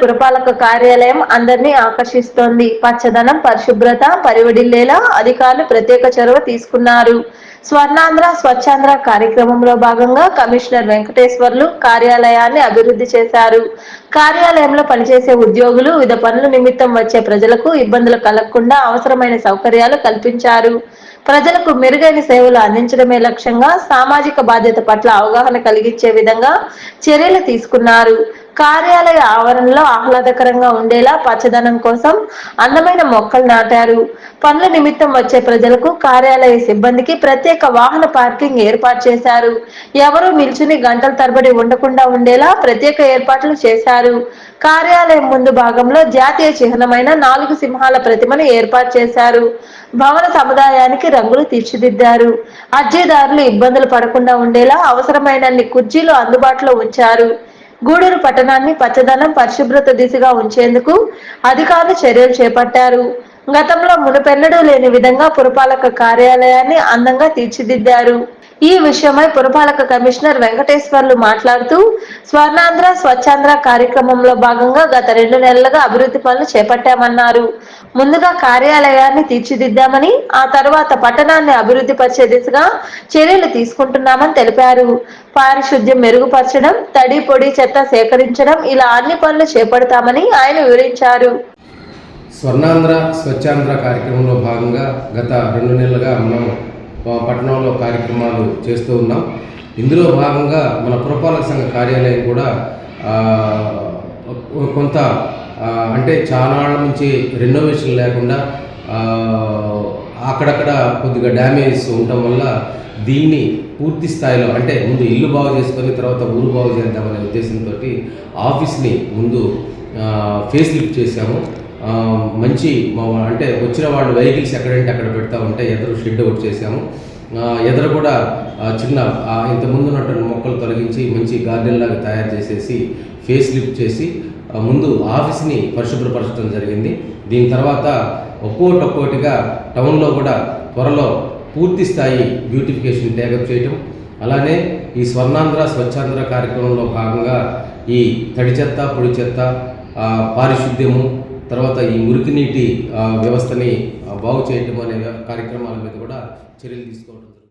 పురపాలక కార్యాలయం అందరినీ ఆకర్షిస్తోంది. పచ్చదనం పరిశుభ్రత పరివడిల్లేలా అధికారులు ప్రత్యేక చొరవ తీసుకున్నారు. స్వర్ణాంధ్ర స్వచ్ఛాంధ్ర కార్యక్రమంలో భాగంగా కమిషనర్ వెంకటేశ్వర్లు కార్యాలయాన్ని అభివృద్ధి చేశారు. కార్యాలయంలో పనిచేసే ఉద్యోగులు వివిధ పనుల నిమిత్తం వచ్చే ప్రజలకు ఇబ్బందులు కలగకుండా అవసరమైన సౌకర్యాలు కల్పించారు. ప్రజలకు మెరుగైన సేవలు అందించడమే లక్ష్యంగా సామాజిక బాధ్యత పట్ల అవగాహన కలిగించే విధంగా చర్యలు తీసుకున్నారు. కార్యాలయ ఆవరణలో ఆహ్లాదకరంగా ఉండేలా పచ్చదనం కోసం అందమైన మొక్కలు నాటారు. పనుల నిమిత్తం వచ్చే ప్రజలకు కార్యాలయ సిబ్బందికి ప్రత్యేక వాహన పార్కింగ్ ఏర్పాటు చేశారు. ఎవరూ నిల్చుని గంటల తరబడి ఉండకుండా ఉండేలా ప్రత్యేక ఏర్పాట్లు చేశారు. కార్యాలయం ముందు భాగంలో జాతీయ చిహ్నమైన నాలుగు సింహాల ప్రతిమను ఏర్పాటు చేశారు. భవన సముదాయానికి రంగులు తీర్చిదిద్దారు. అర్జీదారులు ఇబ్బందులు పడకుండా ఉండేలా అవసరమైనన్ని కుర్చీలు అందుబాటులో ఉంచారు. గూడూరు పట్టణాన్ని పచ్చదనం పరిశుభ్రత దిశగా ఉంచేందుకు అధికారులు చర్యలు చేపట్టారు. గతంలో మునుపెన్నడూ లేని విధంగా పురపాలక కార్యాలయాన్ని అందంగా తీర్చిదిద్దారు. ఈ విషయమై పురపాలక కమిషనర్ వెంకటేశ్వర్లు మాట్లాడుతూ స్వర్ణాంధ్ర స్వచ్ఛాంధ్ర కార్యక్రమంలో భాగంగా గత రెండు నెలలుగా అభివృద్ధి పనులు చేపట్టామన్నారు. ముందుగా కార్యాలయాన్ని తీర్చిదిద్దామని ఆ తర్వాత పట్టణాన్ని అభివృద్ధి పరిచే దిశగా చర్యలు తీసుకుంటున్నామని తెలిపారు. పారిశుద్ధ్యం మెరుగుపరచడం తడి పొడి చెత్త సేకరించడం ఇలా అన్ని పనులు చేపడతామని ఆయన వివరించారు. స్వర్ణాంధ్ర స్వచ్ఛాంధ్ర కార్యక్రమంలో భాగంగా గత రెండు నెలలుగా మనం పట్టణంలో కార్యక్రమాలు చేస్తూ ఉన్నాం. ఇందులో భాగంగా మన పురపాలక సంఘ కార్యాలయం కూడా కొంత అంటే చాలా నుంచి రెనోవేషన్ లేకుండా అక్కడక్కడ కొద్దిగా డ్యామేజ్ ఉండటం వల్ల దీన్ని పూర్తి స్థాయిలో అంటే ముందు ఇల్లు బాగు చేసుకొని తర్వాత ఊరు బాగు చేద్దామనే ఉద్దేశంతో ఆఫీస్ని ముందు ఫేస్ లిఫ్ట్ చేశాము. మంచి మా- అంటే వచ్చిన వాళ్ళు వెహికల్స్ ఎక్కడంటే అక్కడ పెడతా ఉంటే ఎదురు షెడ్ ఒకటి చేశాము. ఎదురు కూడా చిన్న ఇంత ఇంతకుముందు ఉన్నటువంటి మొక్కలు తొలగించి మంచి గార్డెన్ లాగా తయారు చేసేసి ఫేస్ లిఫ్ట్ చేసి ముందు ఆఫీస్ని పరిశుభ్రపరచడం జరిగింది. దీని తర్వాత ఒక్కోటి ఒక్కోటిగా టౌన్లో కూడా త్వరలో పూర్తి స్థాయి బ్యూటిఫికేషన్ టేకప్ చేయటం. అలానే ఈ స్వర్ణాంధ్ర స్వచ్ఛాంధ్ర కార్యక్రమంలో భాగంగా ఈ తడి చెత్త పొడి చెత్త పారిశుద్ధ్యము తర్వాత ఈ మురికి నీటి వ్యవస్థని బాగు చేయటం అనే కార్యక్రమాల మీద కూడా చర్యలు తీసుకోవడం